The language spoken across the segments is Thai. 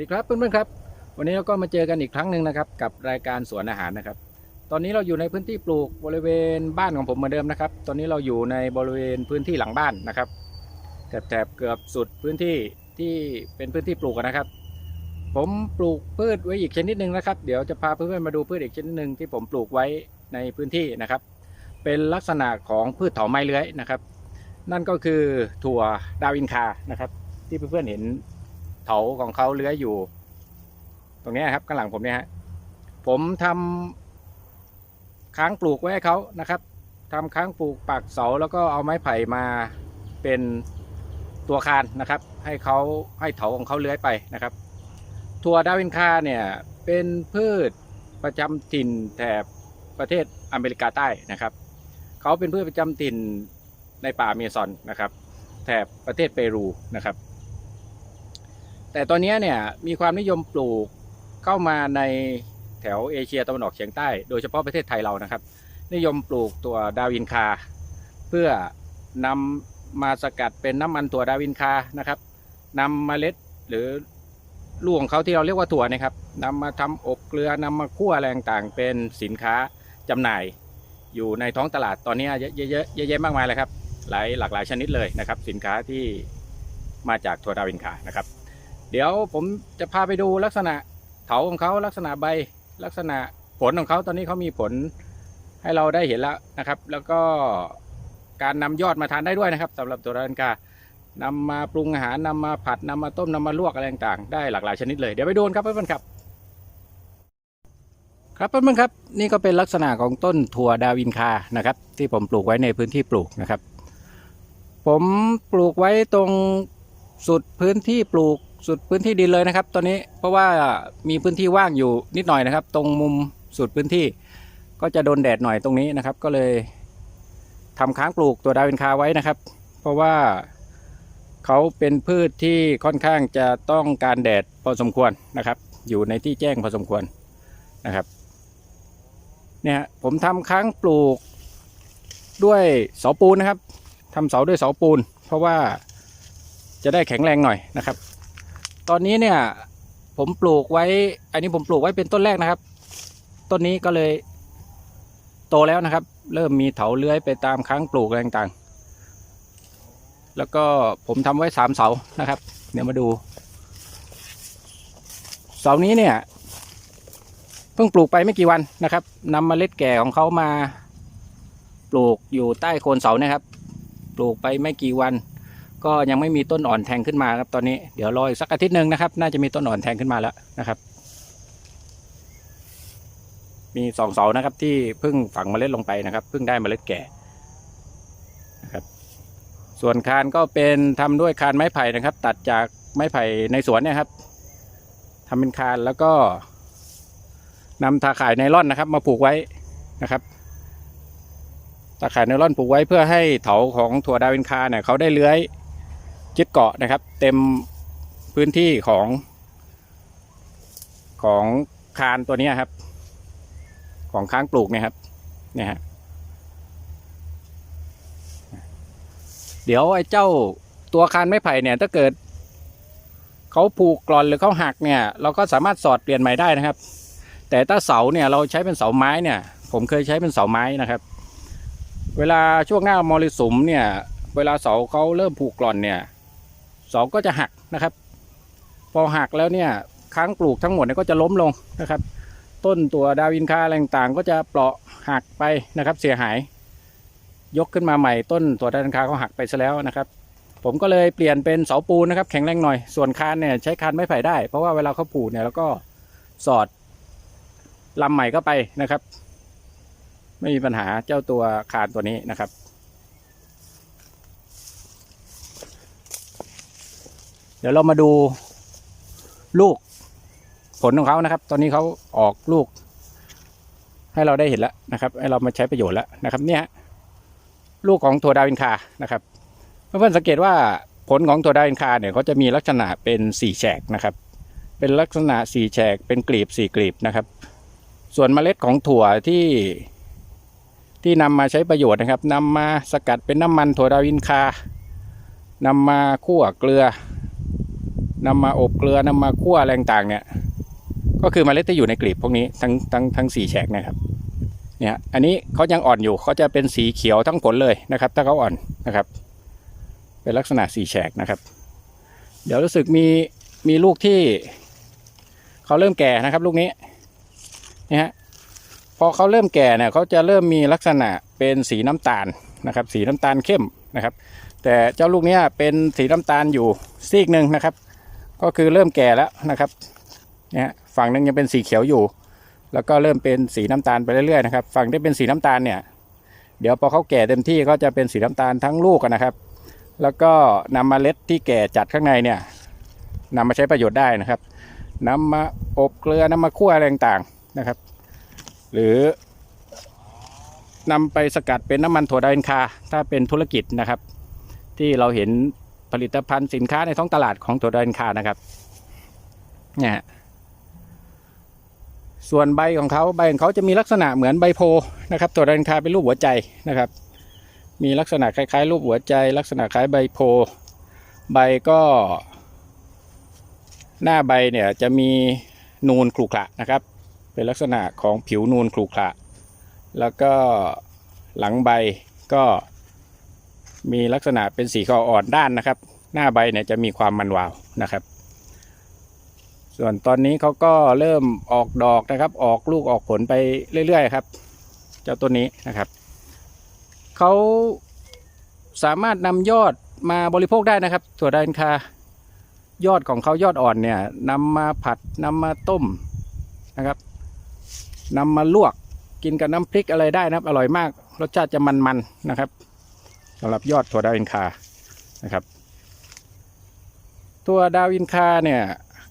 ดีครับเพื่อนๆครับ วันนี้เราก็มาเจอกันอีกครั้งหนึ่งนะครับ กับรายการสวนอาหารนะครับ ตอนนี้เราอยู่ในพื้นที่ปลูกบริเวณบ้านของผมเหมือนเดิมนะครับ ตอนนี้เราอยู่ในบริเวณพื้นที่หลังบ้านนะครับแถบๆเกือบสุดพื้นที่ที่เป็นพื้นที่ปลูกนะครับ ผมปลูกพืชไว้อีกชนิดหนึ่งนะครับ เดี๋ยวจะพาเพื่อนๆมาดูพืชอีกชนิดหนึ่งที่ผมปลูกไว้ในพื้นที่นะครับ เป็นลักษณะของพืชเถาไม้เลื้อยนะครับ นั่นก็คือถั่วดาวอินคานะครับ ที่เพื่อนๆเห็นาของเขาเลื้อยอยู่ ตรงนี้ครับข้างหลังผมเนี่ยฮะผมทำค้างปลูกไว้ให้เขานะครับทำค้างปลูกปากเสาแล้วก็เอาไม้ไผ่มาเป็นตัวคานนะครับ ให้เขาให้เถาของเขาเลื้อยไปนะครับถั่วดาวินคาเนี่ยเป็นพืชประจำถิ่นแถบประเทศอเมริกาใต้นะครับเขาเป็นพืชประจำถิ่นในป่าเมซอนนะครับ แถบประเทศเปรูนะครับ แต่ตอนนี้เนี่ยมีความนิยมปลูกเข้ามาในแถวเอเชียตะวันออกเฉียงใต้ โดยเฉพาะประเทศไทยเรานะครับ นิยมปลูกตัวดาวินคา เพื่อนำมาสกัดเป็นน้ำมันถั่วดาวินคานะครับนำเมล็ดหรือลูกของเขาที่เราเรียกว่าถั่วนะครับนำมาทำอบเกลือนำมาคั่วอะไรต่างเป็นสินค้าจำหน่ายอยู่ในท้องตลาดตอนนี้เยอะๆเยอะๆเยอะแยะมากมายเลยครับ หลายหลากหลายชนิดเลยนะครับ สินค้าที่มาจากถั่วดาวินคานะครับ เดี๋ยวผมจะพาไปดูลักษณะเถาของเขาลักษณะใบลักษณะผลของเขาตอนนี้เขามีผลให้เราได้เห็นแล้วนะครับ แล้วก็การนำยอดมาทานได้ด้วยนะครับสำหรับตัวรันกานำมาปรุงอาหารนำมาผัดนำมาต้มนำมาลวกอะไรต่างๆ ได้หลากหลายชนิดเลยเดี๋ยวไปดูนครับเพื่อนๆครับ ครับเพื่อนๆครับนี่ก็เป็นลักษณะของต้นถั่วดาวินคานะครับ ที่ผมปลูกไว้ในพื้นที่ปลูกนะครับ ผมปลูกไว้ตรงสุดพื้นที่ปลูก สุดพื้นที่ดินเลยนะครับ ตอนนี้เพราะว่ามีพื้นที่ว่างอยู่นิดหน่อยนะครับ ตรงมุมสุดพื้นที่ ก็จะโดนแดดหน่อยตรงนี้นะครับ ก็เลยทำค้างปลูกตัวดาวินคาไว้นะครับ เพราะว่าเขาเป็นพืชที่ค่อนข้างจะต้องการแดดพอสมควรนะครับ อยู่ในที่แจ้งพอสมควรนะครับเนี่ยผมทำค้างปลูกด้วยเสาปูนนะครับทำเสาด้วยเสาปูน เพราะว่าจะได้แข็งแรงหน่อยนะครับ ตอนนี้เนี่ย ผมปลูกไว้ อันนี้ผมปลูกไว้เป็นต้นแรกนะครับ ต้นนี้ก็เลย โตแล้วนะครับ เริ่มมีเถาเลื้อยไปตามค้างปลูกอะไรต่างๆ แล้วก็ผมทำไว้สามเสานะครับ เดี๋ยวมาดู เสานี้เนี่ยเพิ่งปลูกไปไม่กี่วันนะครับนำเมล็ดแก่ของเขามา ปลูกอยู่ใต้โคนเสานะครับ ปลูกไปไม่กี่วัน ก็ยังไม่มีต้นอ่อนแทงขึ้นมาครับตอนนี้เดี๋ยวรออีกสักอาทิตย์หนึ่งนะครับ น่าจะมีต้นอ่อนแทงขึ้นมาแล้วนะครับ มีสองเสานะครับ ที่เพิ่งฝังเมล็ดลงไปนะครับเพิ่งได้เมล็ดแก่นะครับ ส่วนคานก็เป็นทำด้วยคานไม้ไผ่นะครับ ตัดจากไม้ไผ่ในสวนเนี่ยครับทำเป็นคานแล้วก็นำตาข่ายไนล่อนนะครับ มาผูกไว้นะครับตาข่ายไนล่อนผูกไว้เพื่อให้เถาของถั่วดาวินคาเนี่ยเขาได้เลื้อย ยึดเกาะนะครับ เต็มพื้นที่ของ ของคานตัวนี้ครับ ของค้างปลูกเนี่ยครับเนี่ยฮะเดี๋ยวไอ้เจ้าตัวคานไม้ไผ่เนี่ย ถ้าเกิดเขาผูกกรอนหรือเขาหักเนี่ย เราก็สามารถสอดเปลี่ยนใหม่ได้นะครับ แต่ถ้าเสาเนี่ยเราใช้เป็นเสาไม้เนี่ย ผมเคยใช้เป็นเสาไม้นะครับ เวลาช่วงหน้ามรสุมเนี่ย เวลาเสาเขาเริ่มผูกกร่อนเนี่ย เสาก็จะหักนะครับ พอหักแล้วเนี่ยค้างปลูกทั้งหมดเนี่ยก็จะล้มลงนะครับ ต้นตัวดาวินคาอะไรต่างๆ ก็จะเปราะหักไปนะครับ เสียหาย ยกขึ้นมาใหม่ต้นตัวดาวินคาเขาหักไปซะแล้วนะครับ ผมก็เลยเปลี่ยนเป็นเสาปูนนะครับ แข็งแรงหน่อยส่วนคานเนี่ยใช้คานไม้ไผ่ได้ เพราะว่าเวลาเขาปลูกเนี่ยแล้วก็สอดลำใหม่ก็ไปนะครับ ไม่มีปัญหาเจ้าตัวคานตัวนี้นะครับ เดี๋ยวเรามาดูลูกผลของเขานะครับ ตอนนี้เขาออกลูก ให้เราได้เห็นแล้วนะครับ ให้เรามาใช้ประโยชน์แล้วนะครับเนี่ยลูกของถั่วดาวินคานะครับเพื่อนๆสังเกตว่าผลของถั่วดาวินคาเนี่ยเขาจะมีลักษณะเป็นสี่แฉกนะครับ เป็นลักษณะสี่แฉกเป็นกลีบสี่กลีบนะครับ ส่วนเมล็ดของถั่วที่ที่นำมาใช้ประโยชน์นะครับนำมาสกัดเป็นน้ำมันถั่วดาวินคานำมาคั่วเกลือ นำมาอบเกลือนำมาคั่วอะไรต่างเนี่ยก็คือเมล็ดที่อยู่ในกลีบพวกนี้ทั้งทั้งทั้งสี่แฉกนะครับเนี่ยอันนี้เขายังอ่อนอยู่เขาจะเป็นสีเขียวทั้งผลเลยนะครับ ถ้าเขาอ่อนนะครับ เป็นลักษณะสี่แฉกนะครับ เดี๋ยวรู้สึกมีมีลูกที่เขาเริ่มแก่นะครับลูกนี้เนี่ยฮะพอเขาเริ่มแก่เนี่ยเขาจะเริ่มมีลักษณะเป็นสีน้ำตาลนะครับ สีน้ำตาลเข้มนะครับ แต่เจ้าลูกนี้เป็นสีน้ำตาลอยู่ซีกหนึ่งนะครับ ก็คือเริ่มแก่แล้วนะครับเนี่ยฝั่งนึงยังเป็นสีเขียวอยู่ แล้วก็เริ่มเป็นสีน้ำตาลไปเรื่อยๆนะครับฝั่งที่เป็นสีน้ำตาลเนี่ยเดี๋ยวพอเขาแก่เต็มที่ก็จะเป็นสีน้ำตาลทั้งลูกนะครับ แล้วก็นำมเมล็ดที่แก่จัดข้างในเนี่ยนำมาใช้ประโยชน์ได้นะครับนำมาอบเกลือนำมาคั่วอะไรต่างๆนะครับ หรือนำไปสกัดเป็นน้ำมันถั่วดาวอินคา ถ้าเป็นธุรกิจนะครับ ที่เราเห็น ผลิตภัณฑ์สินค้าในท้องตลาดของถั่วดาวอินคานะครับ เนี่ยส่วนใบของเขาใบของเขาจะมีลักษณะเหมือนใบโพล์นะครับถั่วดาวอินคาเป็นรูปหัวใจนะครับ มีลักษณะคล้ายๆ รูปหัวใจ ลักษณะคล้ายใบโพล์ใบก็ หน้าใบเนี่ยจะมีนูนขรุขระนะครับ เป็นลักษณะของผิวนูนขรุขระแล้วก็หลังใบก็ มีลักษณะเป็นสีขาวอ่อนด้านนะครับ หน้าใบเนี่ยจะมีความมันวาวนะครับ ส่วนตอนนี้เขาก็เริ่มออกดอกนะครับ ออกลูกออกผลไปเรื่อยๆครับ เจ้าต้นนี้นะครับเขาสามารถนำยอดมาบริโภคได้นะครับ ถั่วดานคายอดของเขายอดอ่อนเนี่ยนำมาผัดนำมาต้มนะครับนำมาลวกกินกับน้ำพริกอะไรได้นะครับ อร่อยมาก รสชาติจะมันๆนะครับ สำหรับยอดถั่วดาวอินคานะครับถั่วดาวอินคาเนี่ย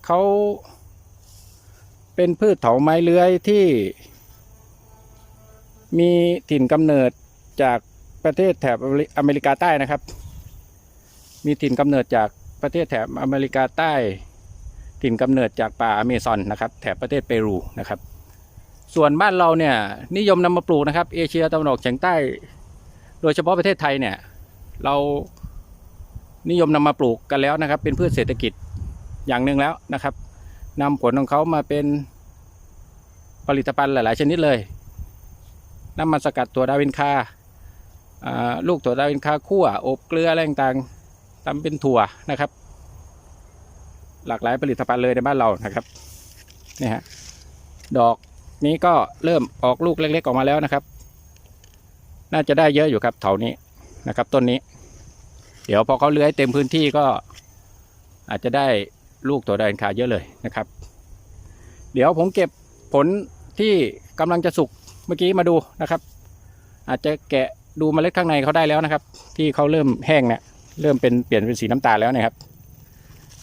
เขาเป็นพืชเถาไม้เลื้อยที่ มีถิ่นกำเนิดจากประเทศแถบอเมริกาใต้นะครับ มีถิ่นกำเนิดจากประเทศแถบอเมริกาใต้ ถิ่นกำเนิดจากป่าอเมซอนนะครับ แถบประเทศเปรูนะครับ ส่วนบ้านเราเนี่ยนิยมนำมาปลูกนะครับ เอเชียตะวันออกเฉียงใต้ โดยเฉพาะประเทศไทยเนี่ย เรานิยมนำมาปลูกกันแล้วนะครับ เป็นพืชเศรษฐกิจอย่างหนึ่งแล้วนะครับนำผลของเขามาเป็นผลิตภัณฑ์หลาย ๆ ชนิดเลย น้ำมันสกัดตัวดาวินคาลูกถั่วดาวินคาคั่วอบเกลืออะไรต่างๆทำเป็นถั่วนะครับ หลากหลายผลิตภัณฑ์เลยในบ้านเรานะครับนี่ฮะดอกนี้ก็เริ่มออกลูกเล็ก ๆ ออกมาแล้วนะครับ น่าจะได้เยอะอยู่ครับเถานี้นะครับ ต้นนี้ เดี๋ยวพอเขาเลื้อยเต็มพื้นที่ก็อาจจะได้ลูกถั่วดาวินคาเยอะเลยนะครับ เดี๋ยวผมเก็บผลที่กำลังจะสุกเมื่อกี้มาดูนะครับ อาจจะแกะดูเมล็ดข้างในเขาได้แล้วนะครับ ที่เขาเริ่มแห้งเนี่ยเริ่มเป็นเปลี่ยนเป็นสีน้ำตาลแล้วนะครับ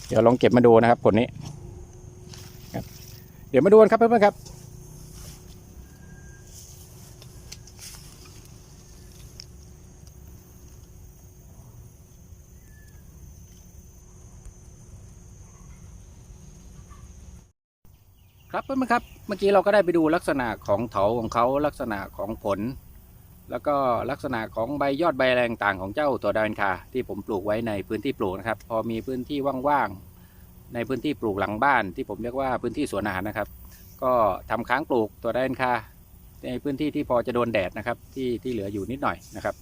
เดี๋ยวลองเก็บมาดูนะครับผลนี้เดี๋ยวมาดูกันครับเพื่อนๆครับ ครับเพื่อนๆครับ เมื่อกี้เราก็ได้ไปดูลักษณะของเถาของเขาลักษณะของผล แล้วก็ลักษณะของใบยอดใบแรงต่างของเจ้าตัวดาวินคาที่ผมปลูกไว้ในพื้นที่ปลูกนะครับ พอมีพื้นที่ว่างๆในพื้นที่ปลูกหลังบ้าน ที่ผมเรียกว่าพื้นที่สวนอาหารนะครับ ก็ทำค้างปลูกตัวดาวินคาในพื้นที่ที่พอจะโดนแดดนะครับที่ที่เหลืออยู่นิดหน่อยนะครับ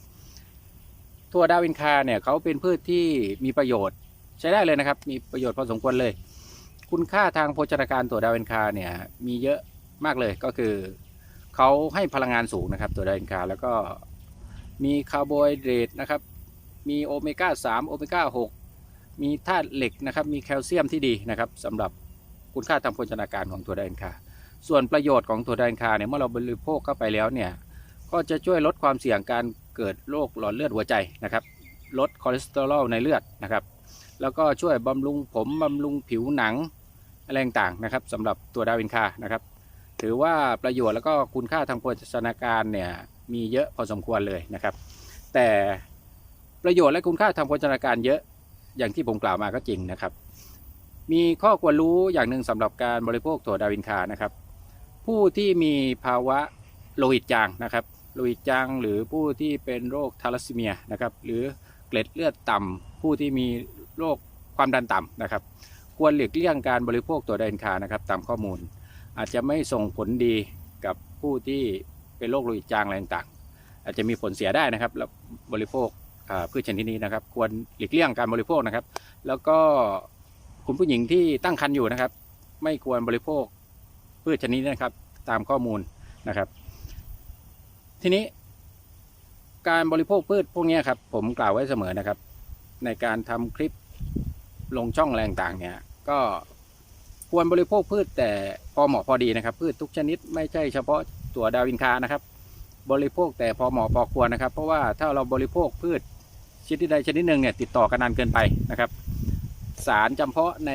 ตัวดาวินคาเนี่ยเขาเป็นพืชที่มีประโยชน์ใช้ได้เลยนะครับ มีประโยชน์พอสมควรเลย คุณค่าทางโภชนาการตัวดาวเอนคาเนี่ยมีเยอะมากเลยก็คือเขาให้พลังงานสูงนะครับ ตัวดาวเอนคาแล้วก็มีคาร์โบไฮเดรตนะครับ มีโอเมก้า3โอเมก้า6มีธาตุเหล็กนะครับ มีแคลเซียมที่ดีนะครับสำหรับคุณค่าทางโภชนาการของตัวดาวเอนคาส่วนประโยชน์ของตัวดาวเอนคาเนี่ยเมื่อเราบริโภคเข้าไปแล้วเนี่ยก็จะช่วยลดความเสี่ยงการเกิดโรคหลอดเลือดหัวใจนะครับ ลดคอเลสเตอรอลในเลือดนะครับ แล้วก็ช่วยบำรุงผมบำรุงผิวหนัง อะไรต่างๆนะครับสำหรับตัวดาวินคานะครับ ถือว่าประโยชน์แล้วก็คุณค่าทางโภชนาการเนี่ยมีเยอะพอสมควรเลยนะครับ แต่ประโยชน์และคุณค่าทางโภชนาการเยอะอย่างที่ผมกล่าวมาก็จริงนะครับ มีข้อควรรู้อย่างหนึ่งสำหรับการบริโภคถั่วดาวินคานะครับ ผู้ที่มีภาวะโลหิตจางนะครับโลหิตจางหรือผู้ที่เป็นโรคทาลัสซีเมียนะครับ หรือเกล็ดเลือดต่ำผู้ที่มีโรคความดันต่ำนะครับ ควรหลีกเลี่ยงการบริโภคตัวไดนคานะครับตามข้อมูล อาจจะไม่ส่งผลดีกับผู้ที่เป็นโรคโลหิตจางอะไรต่างอาจจะมีผลเสียได้นะครับแล้วบริโภคพืชชนิดนี้นะครับ ควรหลีกเลี่ยงการบริโภคนะครับ แล้วก็คุณผู้หญิงที่ตั้งครรภ์อยู่นะครับ ไม่ควรบริโภคพืชชนิดนี้นะครับ ตามข้อมูลนะครับ ทีนี้ การบริโภคพืชพวกนี้ครับ ผมกล่าวไว้เสมอนะครับ ในการทำคลิป ลงช่องแรงต่างเนี่ย ก็ควรบริโภคพืชแต่พอเหมาะพอดีนะครับ พืชทุกชนิดไม่ใช่เฉพาะตัวดาวินคานะครับ บริโภคแต่พอเหมาะพอควรนะครับ เพราะว่าถ้าเราบริโภคพืชชนิดใดชนิดหนึ่งเนี่ยติดต่อกันนานเกินไปนะครับ สารจำเพาะใน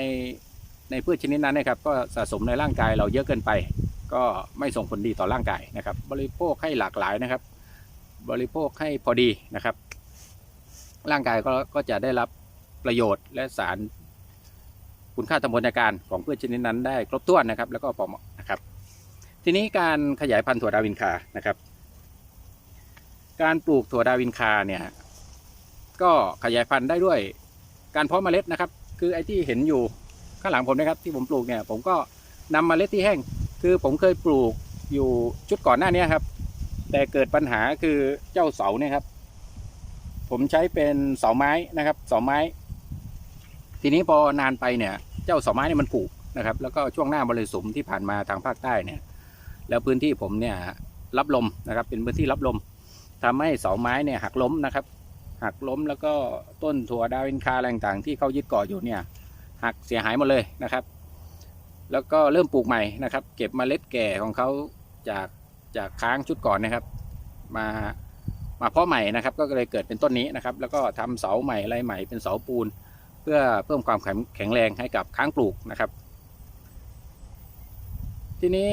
ในพืชชนิดนั้นนะครับ ก็สะสมในร่างกายเราเยอะเกินไป ก็ไม่ส่งผลดีต่อร่างกายนะครับ บริโภคให้หลากหลายนะครับ บริโภคให้พอดีนะครับ ร่างกายก็ก็จะได้รับ ประโยชน์ และสารคุณค่าทางโภชนาการของพืชชนิดนั้นได้ครบถ้วนนะครับ แล้วก็พอเหมาะนะครับ ทีนี้การขยายพันธุ์ถั่วดาวินคานะครับ การปลูกถั่วดาวินคาเนี่ยก็ขยายพันธุ์ได้ด้วยการเพาะเมล็ดนะครับ คือไอ้ที่เห็นอยู่ข้างหลังผมนะครับ ที่ผมปลูกเนี่ยผมก็นำเมล็ดที่แห้ง คือผมเคยปลูกอยู่ชุดก่อนหน้านี้ครับ แต่เกิดปัญหาคือเจ้าเสาเนี่ยครับ ผมใช้เป็นเสาไม้นะครับ เสาไม้ ทีนี้พอนานไปเนี่ย เจ้าเสาไม้เนี่ยมันผุนะครับ แล้วก็ช่วงหน้าบริสุมที่ผ่านมาทางภาคใต้เนี่ย แล้วพื้นที่ผมเนี่ยรับลมนะครับ เป็นพื้นที่รับลมทำให้เสาไม้เนี่ยหักล้มนะครับ หักล้มแล้วก็ต้นถั่วดาวินคาอะไรต่างๆที่เขายึดเกาะอยู่เนี่ยหักเสียหายหมดเลยนะครับ แล้วก็เริ่มปลูกใหม่นะครับ เก็บเมล็ดแก่ของเขาจากจากค้างชุดก่อนนะครับ มามาเพาะใหม่นะครับ ก็เลยเกิดเป็นต้นนี้นะครับ แล้วก็ทำเสาใหม่อะไรใหม่เป็นเสาปูน พื่อเพิ่มความแข็งแรงให้กับค้างปลูกนะครับ ทีนี้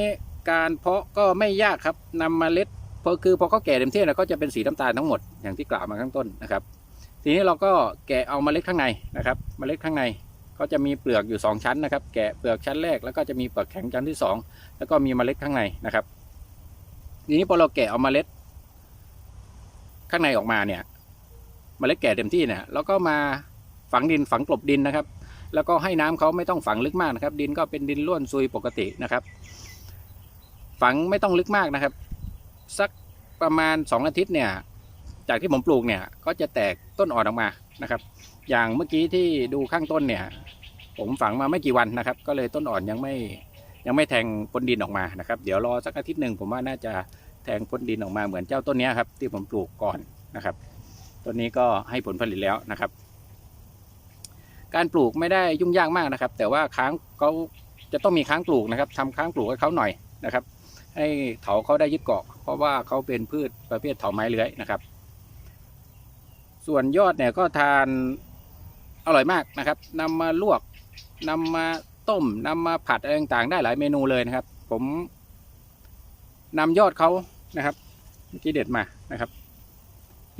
การเพาะก็ไม่ยากครับนำเมล็ดพอคือพอเขาแก่เต็มที่แล้วก็จะเป็นสีน้ำตาลทั้งหมดอย่างที่กล่าวมาข้างต้นนะครับ ทีนี้เราก็แกะเอาเมล็ดข้างในนะครับ เมล็ดข้างในก็จะมีเปลือกอยู่ 2 ชั้นนะครับ แกะเปลือกชั้นแรกแล้วก็จะมีเปลือกแข็งชั้นที่ 2 แล้วก็มีเมล็ดข้างในนะครับ ทีนี้พอเราแกะเอาเมล็ด ข้างในออกมาเนี่ย เมล็ดแก่เต็มที่เนี่ยเราก็มา ฝังดินฝังกลบดินนะครับ แล้วก็ให้น้ำเขาไม่ต้องฝังลึกมากนะครับ ดินก็เป็นดินร่วนซุยปกตินะครับ ฝังไม่ต้องลึกมากนะครับ สักประมาณ 2 อาทิตย์เนี่ยจากที่ผมปลูกเนี่ยก็จะแตกต้นอ่อนออกมานะครับ อย่างเมื่อกี้ที่ดูข้างต้นเนี่ย ผมฝังมาไม่กี่วันนะครับ ก็เลยต้นอ่อนยังไม่ยังไม่แทงพ้นดินออกมานะครับ เดี๋ยวรอสักอาทิตย์หนึ่งผมว่าน่าจะแทงพ้นดินออกมาเหมือนเจ้าต้นนี้ครับที่ผมปลูกก่อนนะครับ ต้นนี้ก็ให้ผลผลิตแล้วนะครับ การปลูกไม่ได้ยุ่งยากมากนะครับ แต่ว่าค้างเขาจะต้องมีค้างปลูกนะครับทำค้างปลูกให้เขาหน่อยนะครับ ให้เถาเขาได้ยึดเกาะ เพราะว่าเขาเป็นพืชประเภทเถาไม้เลื้อยนะครับ ส่วนยอดเนี่ยก็ทานอร่อยมากนะครับนำมาลวกนำมาต้มนำมาผัดอะไรต่างๆ ได้หลายเมนูเลยนะครับ ผมนำยอดเขานะครับเมื่อกี้เด็ดมานะครับ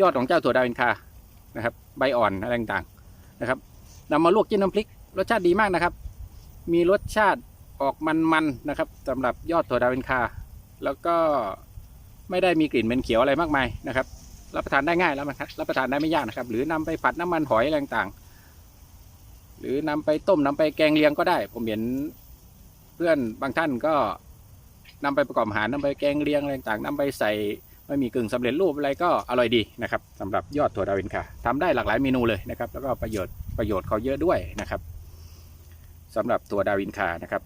ยอดของเจ้าถั่วดาวอินคานะครับ ใบอ่อนอะไรต่างๆนะครับ นำมาลวกจิ้มน้ำพริก รสชาติดีมากนะครับ มีรสชาติออกมันๆนะครับสำหรับยอดถั่วดาวอินคา แล้วก็ไม่ได้มีกลิ่นเหม็นเขียวอะไรมากมายนะครับ รับประทานได้ง่ายแล้วนะครับรับประทานได้ไม่ยากนะครับ หรือนำไปผัดน้ำมันหอยอะไรต่างๆ หรือนำไปต้มนำไปแกงเลียงก็ได้ ผมเห็นเพื่อนบางท่านก็นำไปประกอบอาหารนำไปแกงเลียงอะไรต่างๆนำไปใส่ไม่มีกึ่งสำเร็จรูปอะไรก็อร่อยดีนะครับสำหรับยอดถั่วดาวินคาทำได้หลากหลายเมนูเลยนะครับ แล้วก็ประโยชน์ ประโยชน์เขาเยอะด้วยนะครับสำหรับถั่วดาวินคานะครับ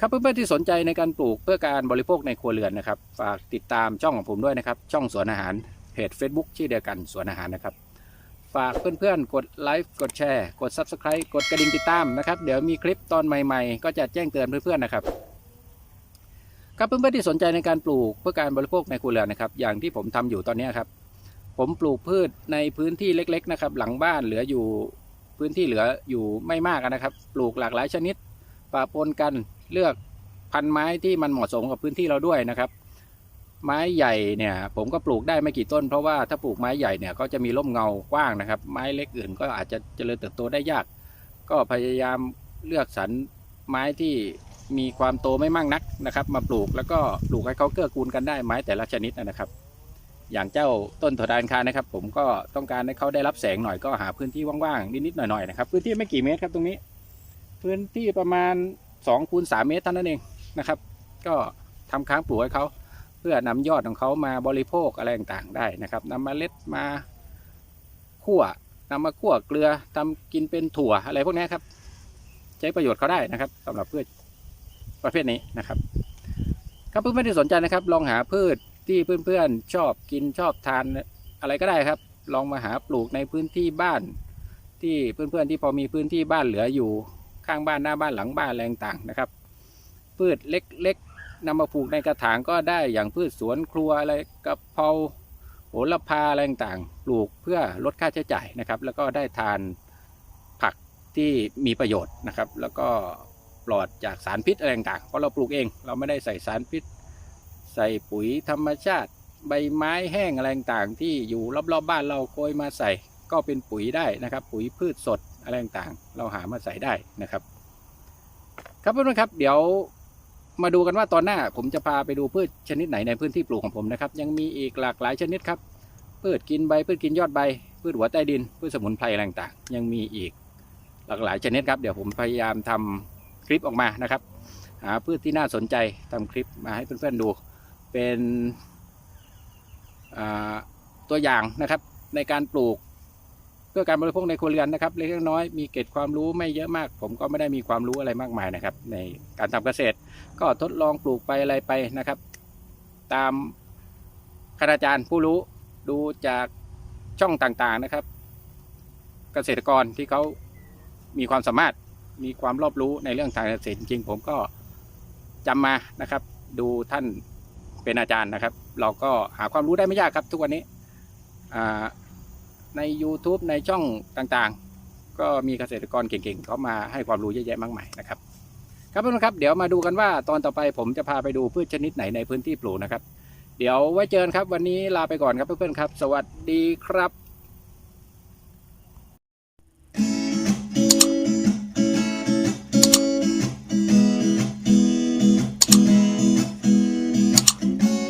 ครับเพื่อนๆที่สนใจในการปลูกเพื่อการบริโภคในครัวเรือนนะครับ ฝากติดตามช่องของผมด้วยนะครับ ช่องสวนอาหารเพจ Facebook ชื่อเดียวกันสวนอาหารนะครับ ฝากเพื่อนๆ กดไลค์กดแชร์กด Subscribe กดกระดิ่งติดตามนะครับ เดี๋ยวมีคลิปตอนใหม่ๆ ก็จะแจ้งเตือนเพื่อนๆนะครับครับเพื่อนๆที่สนใจในการปลูกเพื่อการบริโภคในครัวเรือนนะครับ อย่างที่ผมทำอยู่ตอนนี้ครับ ผมปลูกพืชในพื้นที่เล็ก ๆ นะครับ หลังบ้านเหลืออยู่ พื้นที่เหลืออยู่ไม่มากนะครับ ปลูกหลากหลายชนิดปะปนกันเลือกพันไม้ที่มันเหมาะสมกับพื้นที่เราด้วยนะครับ ไม้ใหญ่เนี่ยผมก็ปลูกได้ไม่กี่ต้น เพราะว่าถ้าปลูกไม้ใหญ่เนี่ยก็จะมีร่มเงากว้างนะครับ ไม้เล็กอื่นก็อาจจะเจริญเติบโตได้ยาก ก็พยายามเลือกสรรไม้ที่มีความโตไม่มากนักนะครับ มาปลูกแล้วก็ปลูกให้เขาเกื้อกูลกันได้ไม้แต่ละชนิดนะครับ อย่างเจ้าต้นถั่วดานคานะครับ ผมก็ต้องการให้เขาได้รับแสงหน่อยก็หาพื้นที่ว่างๆนิดๆหน่อยๆนะครับ พื้นที่ไม่กี่เมตรครับตรงนี้ พื้นที่ประมาณ2คูณ3เมตรเท่านั้นเองนะครับ ก็ทำค้างปลูกให้เขาเพื่อนำยอดของเขามาบริโภคอะไรต่างๆได้นะครับนำมาเมล็ดมาคั่วนำมาคั่วเกลือทำกินเป็นถั่วอะไรพวกนี้ครับ ใช้ประโยชน์เขาได้นะครับสำหรับพืชประเภทนี้นะครับ ครับเพื่อนๆที่สนใจนะครับ ลองหาพืช ที่เพื่อนๆชอบกินชอบทานอะไรก็ได้ครับ ลองมาหาปลูกในพื้นที่บ้าน ที่เพื่อนๆที่พอมีพื้นที่บ้านเหลืออยู่ข้างบ้านหน้าบ้านหลังบ้านอะไรต่างๆนะครับ พืชเล็กๆนำมาปลูกในกระถางก็ได้อย่างพืชสวนครัวอะไรกะเพราโหระพาอะไรต่างๆ ปลูกเพื่อลดค่าใช้จ่ายนะครับ แล้วก็ได้ทานผักที่มีประโยชน์นะครับ แล้วก็ปลอดจากสารพิษอะไรต่างๆเพราะเราปลูกเองเราไม่ได้ใส่สารพิษ ใส่ปุ๋ยธรรมชาติ ใบไม้แห้งอะไรต่างที่อยู่รอบๆบ้านเราโกยมาใส่ก็เป็นปุ๋ยได้นะครับ ปุ๋ยพืชสดอะไรต่างเราหามาใส่ได้นะครับ ครับเพื่อนๆครับ เดี๋ยวมาดูกันว่าตอนหน้าผมจะพาไปดูพืชชนิดไหนในพื้นที่ปลูกของผมนะครับ ยังมีอีกหลากหลายชนิดครับ พืชกินใบพืชกินยอดใบ พืชหัวใต้ดิน พืชสมุนไพรอะไรต่างๆยังมีอีกหลากหลายชนิดครับเดี๋ยวผมพยายามทำคลิปออกมานะครับ หาพืชที่น่าสนใจทำคลิปมาให้เพื่อนๆดู เป็นตัวอย่างนะครับในการปลูกเพื่อการบริโภคในครัวเรือนนะครับเล็กน้อยมีเกร็ดความรู้ไม่เยอะมาก ผมก็ไม่ได้มีความรู้อะไรมากมายนะครับ ในการทำเกษตร ก็ทดลองปลูกไปอะไรไปนะครับ ตามคณาจารย์ผู้รู้ดูจากช่องต่างๆนะครับ เกษตรกรที่เขามีความสามารถมีความรอบรู้ในเรื่องทางเกษตรจริงๆผมก็จำมานะครับ ดูท่าน เป็นอาจารย์นะครับ เราก็หาความรู้ได้ไม่ยากครับ ทุกวันนี้ใน YouTube ในช่องต่างๆ ก็มีเกษตรกรเก่งๆเขามาให้ความรู้เยอะแยะมากมายนะครับ ครับเพื่อนๆครับ เดี๋ยวมาดูกันว่าตอนต่อไปผมจะพาไปดูพืชชนิดไหนในพื้นที่ปลูกนะครับ เดี๋ยวไว้เจอกันครับ วันนี้ลาไปก่อนครับเพื่อนๆครับ สวัสดีครับ